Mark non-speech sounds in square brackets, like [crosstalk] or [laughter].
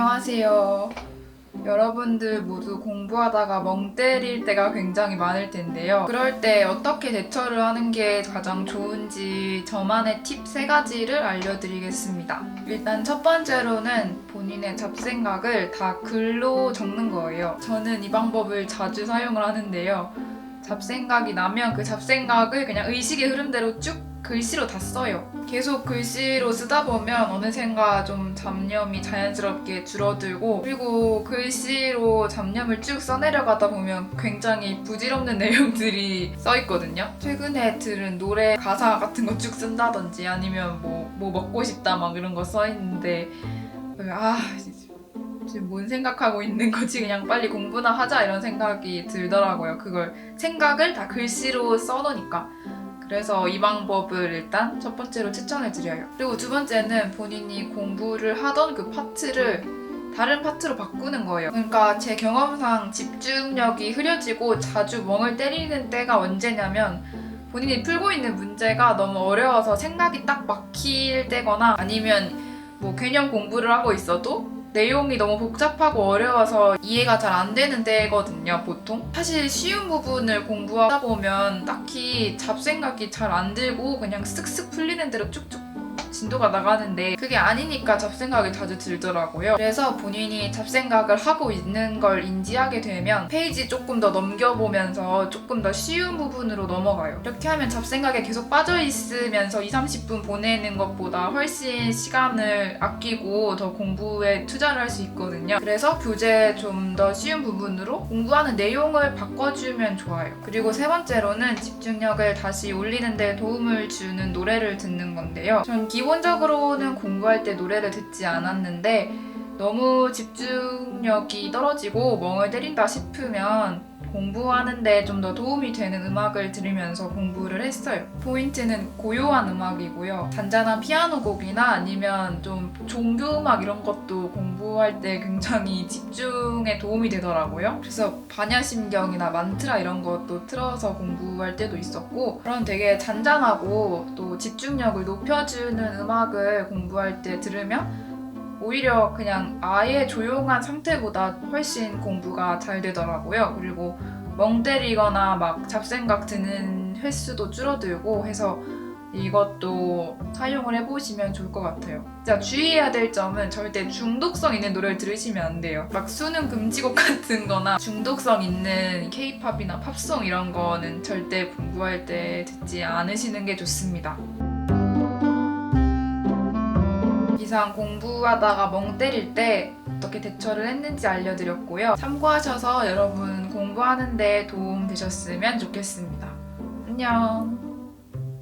안녕하세요. 여러분들 모두 공부하다가 멍 때릴 때가 굉장히 많을 텐데요. 그럴 때 어떻게 대처를 하는 게 가장 좋은지 저만의 팁 세 가지를 알려드리겠습니다. 일단 첫 번째로는 본인의 잡생각을 다 글로 적는 거예요. 저는 이 방법을 자주 사용을 하는데요. 잡생각이 나면 그 잡생각을 그냥 의식의 흐름대로 쭉 글씨로 다 써요. 계속 글씨로 쓰다 보면 어느샌가 좀 잡념이 자연스럽게 줄어들고 그리고 글씨로 잡념을 쭉 써내려가다 보면 굉장히 부질없는 [laughs] 내용들이 써 있거든요. 최근에 들은 노래 가사 같은 거 쭉 쓴다든지 아니면 뭐, 뭐 먹고 싶다 막 이런 거 써 있는데 아 지금 뭔 생각하고 있는 거지 그냥 빨리 공부나 하자 이런 생각이 들더라고요. 그걸 생각을 다 글씨로 써놓으니까. 그래서 이 방법을 일단 첫 번째로 추천해 드려요. 그리고 두 번째는 본인이 공부를 하던 그 파트를 다른 파트로 바꾸는 거예요. 그러니까 제 경험상 집중력이 흐려지고 자주 멍을 때리는 때가 언제냐면 본인이 풀고 있는 문제가 너무 어려워서 생각이 딱 막힐 때거나 아니면 뭐 개념 공부를 하고 있어도 내용이 너무 복잡하고 어려워서 이해가 잘 안 되는 때거든요, 보통. 사실 쉬운 부분을 공부하다 보면 딱히 잡생각이 잘 안 들고 그냥 쓱쓱 풀리는 대로 쭉쭉 진도가 나가는데 그게 아니니까 잡생각이 자주 들더라고요. 그래서 본인이 잡생각을 하고 있는 걸 인지하게 되면 페이지 조금 더 넘겨보면서 조금 더 쉬운 부분으로 넘어가요. 이렇게 하면 잡생각에 계속 빠져 있으면서 2, 30분 보내는 것보다 훨씬 시간을 아끼고 더 공부에 투자를 할 수 있거든요. 그래서 교재 좀 더 쉬운 부분으로 공부하는 내용을 바꿔주면 좋아요. 그리고 세 번째로는 집중력을 다시 올리는데 도움을 주는 노래를 듣는 건데요. 전 기본적으로는 공부할 때 노래를 듣지 않았는데 너무 집중력이 떨어지고 멍을 때린다 싶으면 공부하는데 좀 더 도움이 되는 음악을 들으면서 공부를 했어요. 포인트는 고요한 음악이고요. 잔잔한 피아노 곡이나 아니면 좀 종교 음악 이런 것도 공부할 때 굉장히 집중에 도움이 되더라고요. 그래서 반야심경이나 만트라 이런 것도 틀어서 공부할 때도 있었고 그런 되게 잔잔하고 또 집중력을 높여주는 음악을 공부할 때 들으면 오히려 그냥 아예 조용한 상태보다 훨씬 공부가 잘 되더라고요. 그리고 멍 때리거나 막 잡생각 드는 횟수도 줄어들고 해서 이것도 사용을 해보시면 좋을 것 같아요. 자, 주의해야 될 점은 절대 중독성 있는 노래를 들으시면 안 돼요. 막 수능 금지곡 [laughs] 같은 거나 중독성 있는 케이팝이나 팝송 이런 거는 절대 공부할 때 듣지 않으시는 게 좋습니다. 이상 공부하다가 멍 때릴 때 어떻게 대처를 했는지 알려드렸고요. 참고하셔서 여러분 공부하는데 도움 되셨으면 좋겠습니다. 안녕.